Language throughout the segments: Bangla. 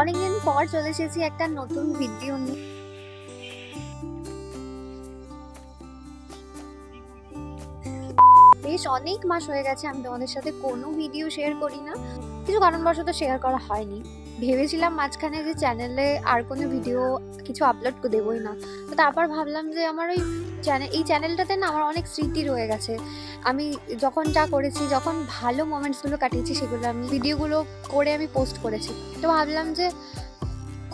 অনেকদিন পর চলে এসেছি একটা নতুন ভিডিও নিয়ে। বেশ অনেক মাস হয়ে গেছে আমি তোমাদের সাথে কোনো ভিডিও শেয়ার করি না। কিছু কারণবশত শেয়ার করা হয়নি। ভেবেছিলাম মাঝখানে যে চ্যানেলে আর কোনো ভিডিও কিছু আপলোড দেবই না। তো তারপর ভাবলাম যে আমার ওই চ্যানেল এই চ্যানেলটাতে না আমার অনেক স্মৃতি রয়ে গেছে। আমি যখন যা করেছি, যখন ভালো মোমেন্টসগুলো কাটিয়েছি, সেগুলো আমি ভিডিওগুলো করে আমি পোস্ট করেছি। তো ভাবলাম যে,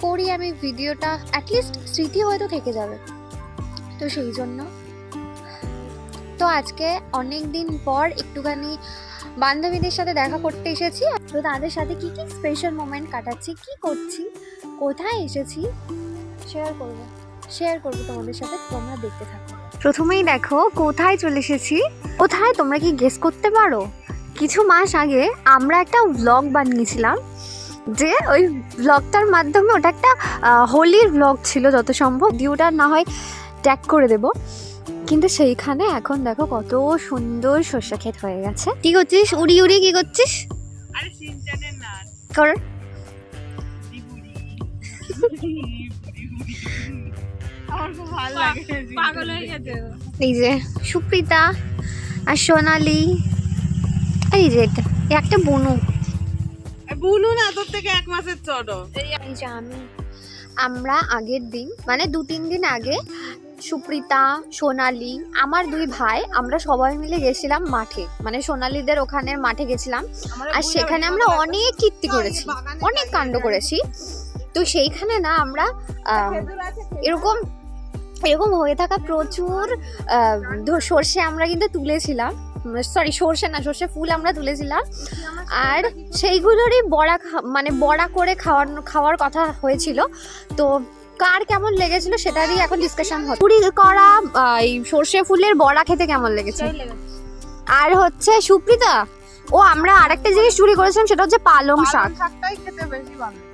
করি আমি ভিডিওটা অ্যাটলিস্ট স্মৃতি হয়তো থেকে যাবে। তো সেই জন্য, তো আজকে অনেক দিন পর একটুখানি বান্ধবীদের সাথে দেখা করতে এসেছি। তো তাদের সাথে কি কি স্পেশাল মোমেন্ট কাটাচ্ছি, কি করছি, কোথায় এসেছি শেয়ার করব। শেয়ার করব তোমাদের সাথে, তোমরা দেখতে থাকো। প্রথমেই দেখো কোথায় চলে এসেছি। কোথায় তোমরা কি গেস করতে পারো? কিছু মাস আগে আমরা একটা ব্লগ বানিয়েছিলাম যে ওই ব্লগটার মাধ্যমে ওটা একটা হোলির ব্লগ ছিল যত সম্ভব ভিডিওটা না হয় ট্যাগ করে দেব। কিন্তু সেইখানে এখন দেখো কত সুন্দর সর্ষে ক্ষেত হয়ে গেছে। কি করছিস? উড়ি উড়ি কি করছিস? আরে কর। এই যে সুপ্রিতা আর সোনালি। এই যে এটা এই একটা বনু। বুনু না তোর থেকে এক মাসের ছোট। এই যে আমি আমরা আগের দিন মানে দু তিন দিন আগে সুপ্রিতা সোনালি আমার দুই ভাই আমরা সবাই মিলে গেছিলাম মাঠে। মানে সোনালিদের ওখানে মাঠে গেছিলাম। আর সেখানে আমরা অনেক কীর্তি করেছি অনেক কাণ্ড করেছি। তো সেইখানে না আমরা এরকম এরকম হয়ে থাকা প্রচুর সর্ষে আমরা কিন্তু তুলেছিলাম। সরি সর্ষে না সর্ষে ফুল আমরা তুলেছিলাম। আর সেইগুলোরই বড়া মানে বড়া করে খাওয়ার খাওয়ার কথা হয়েছিল। তো কার কেমন লেগেছিল সেটারই এখন ডিসকাশন হচ্ছে। পুরি করা এই সর্ষে ফুলের বড়া খেতে কেমন লেগেছে? আর হচ্ছে সুপ্রিতা ও আমরা আরেকটা জিনিস চুরি করেছিলাম সেটা হচ্ছে পালং শাক। শাকটাই খেতে বেশি ভালো।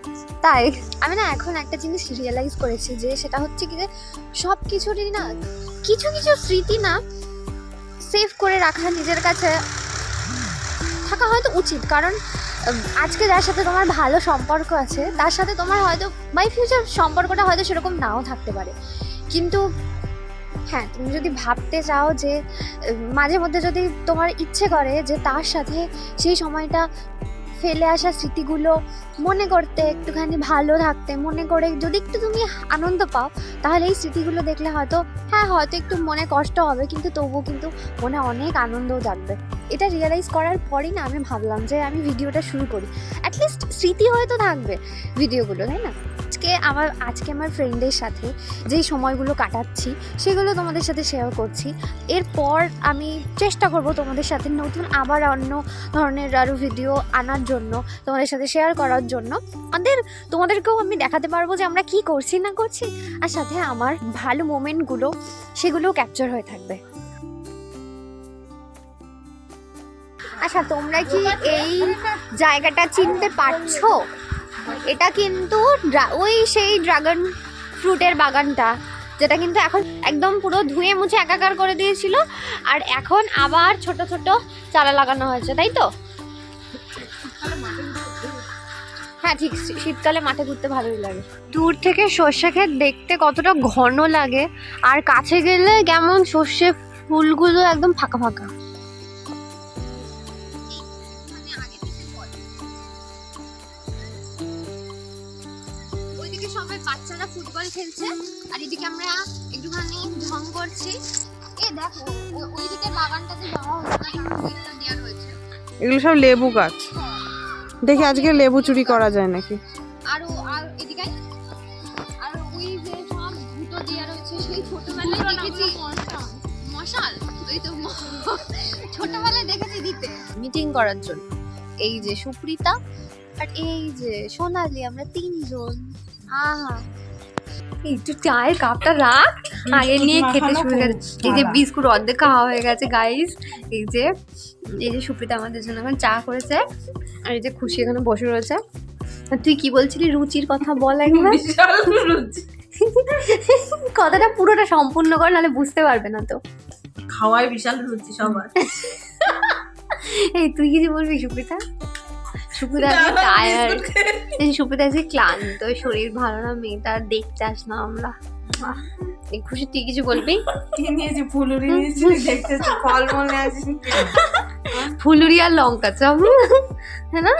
তাই? আমি না এখন একটা জিনিস রিয়েলাইজ করেছি যে সেটা হচ্ছে কি যে সব কিছুরই না কিছু কিছু স্মৃতি না সেভ করে রাখা নিজের কাছে থাকা হয়তো উচিত। কারণ আজকে যার সাথে তোমার ভালো সম্পর্ক আছে, তার সাথে তোমার হয়তো বাই ফিউচার সম্পর্কটা হয়তো সেরকম নাও থাকতে পারে। কিন্তু হ্যাঁ তুমি যদি ভাবতে চাও যে মাঝে মধ্যে যদি তোমার ইচ্ছে করে যে তার সাথে সেই সময়টা ফেলে আসা স্মৃতিগুলো মনে করতে একটুখানি ভালো থাকতে, মনে করে যদি একটু তুমি আনন্দ পাও, তাহলে এই স্মৃতিগুলো দেখলে হয়তো হ্যাঁ হয়তো একটু মনে কষ্ট হবে, কিন্তু তবুও কিন্তু মনে অনেক আনন্দও জাগবে। এটা রিয়েলাইজ করার পরই না আমি ভাবলাম যে আমি ভিডিওটা শুরু করি। অ্যাটলিস্ট স্মৃতি হয়তো থাকবে ভিডিওগুলো তাই না? আজকে আমার আজকে আমার ফ্রেন্ডের সাথে যেই সময়গুলো কাটাচ্ছি, সেগুলো তোমাদের সাথে শেয়ার করছি। এরপর আমি চেষ্টা করব তোমাদের সাথে নতুন আবার অন্য ধরনের আরও ভিডিও আনার জন্য, তোমাদের সাথে শেয়ার করার জন্য। আমাদের, তোমাদেরকেও আমি দেখাতে পারব যে আমরা কি করছি, না করছি, আর সাথে আমার ভালো মোমেন্টগুলো সেগুলোও ক্যাপচার হয়ে থাকবে। আচ্ছা তোমরা কি এই জায়গাটা চিনতে পারছ? এটা কিন্তু ওই সেই ড্রাগন ফ্রুটের বাগানটা, যেটা কিন্তু এখন একদম পুরো ধুয়ে মুছে একাকার করে দিয়েছিল, আর এখন আবার ছোট ছোট চারা লাগানো হয়েছে, তাই তো? হ্যাঁ ঠিক শীতকালে মাঠে ঘুরতে ভালোই লাগে। দূর থেকে সর্ষে ক্ষেত দেখতে কতটা ঘন লাগে, আর কাছে গেলে কেমন সর্ষে ফুলগুলো একদম ফাঁকা ফাঁকা। ফুটবল খেলছে আর এদিকে আমরা একটুখানি ঢং করছি। এ দেখো ওইদিকে বাগানটাতে যাওয়া হচ্ছে না দেওয়া রয়েছে। এগুলো সব লেবু গাছ। দেখি আজকে লেবু চুরি করা যায় নাকি? আর আর এদিকে আর ওই যে সব দুটো দেওয়া রয়েছে সেই ছোটবেলায় দেখেছি। মশাল। ওই তো ছোটবেলায় দেখেছি দিতে। মিটিং করার জন্য। এই যে সুপ্রিতা আর এই যে সোনালি আমরা তিনজন। আহা একটু চায়ের কাপটা রাখ। আগে নিয়ে খেতে শুরু গেছে এই যে বিস্কুট অর্ধেক খাওয়া হয়ে গেছে গাইস এই যে এই যে সুপ্রিতা আমাদের জন্য এখন চা করেছে। আর এই যে খুশি এখানে বসে রয়েছে। তুই কি বলছিলি? রুচির কথা বল একবার। কথাটা পুরোটা সম্পূর্ণ কর নাহলে বুঝতে পারবে না তো। খাওয়ায় বিশাল রুচি সবার। এই তুই কিছু বলবি সুপ্রিতা? টায়ার্ড সুপুদা আজকে ক্লান্ত শরীর ভালো না মেয়েটা দেখতে আস না আমরা। খুশি তুই কিছু বলবি? নিয়েছি ফুলুরি নিয়েছি দেখতেছি ফলমূল ফুলুরি আর লঙ্কা চপ হ্যাঁ না?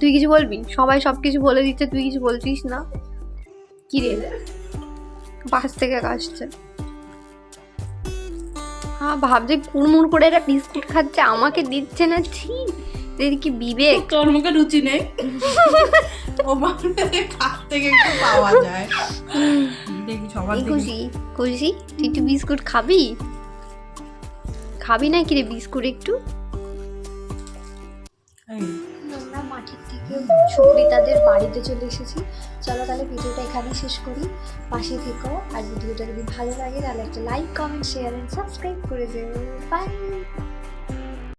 তুই কিছু বলবি? সবাই সব কিছু বলে দিচ্ছে তুই কিছু বলছিস না? কি রে? পাশ থেকে আসছে। হ্যাঁ ভাবছে কুড়মুড় করে একটা বিস্কুট খাচ্ছে আমাকে দিচ্ছে না ঠিক এর কি বিবেক? তোর মুখে রুচি নেই? ও বাড়িতে কাছ থেকে একটু পাওয়া যায়? দেখি সবার খুশি খুশি তুই একটু বিস্কুট খাবি? খাবি না কি রে বিস্কুট একটু? আমরা মাঠের থেকে সুপ্রিতাদের বাড়িতে চলে এসেছি। চলো তাহলে ভিডিওটা এখানে শেষ করি। পাশে থেকো আর ভিডিওটা যদি ভালো লাগে তাহলে একটা like comment share and subscribe করে দেবো বাই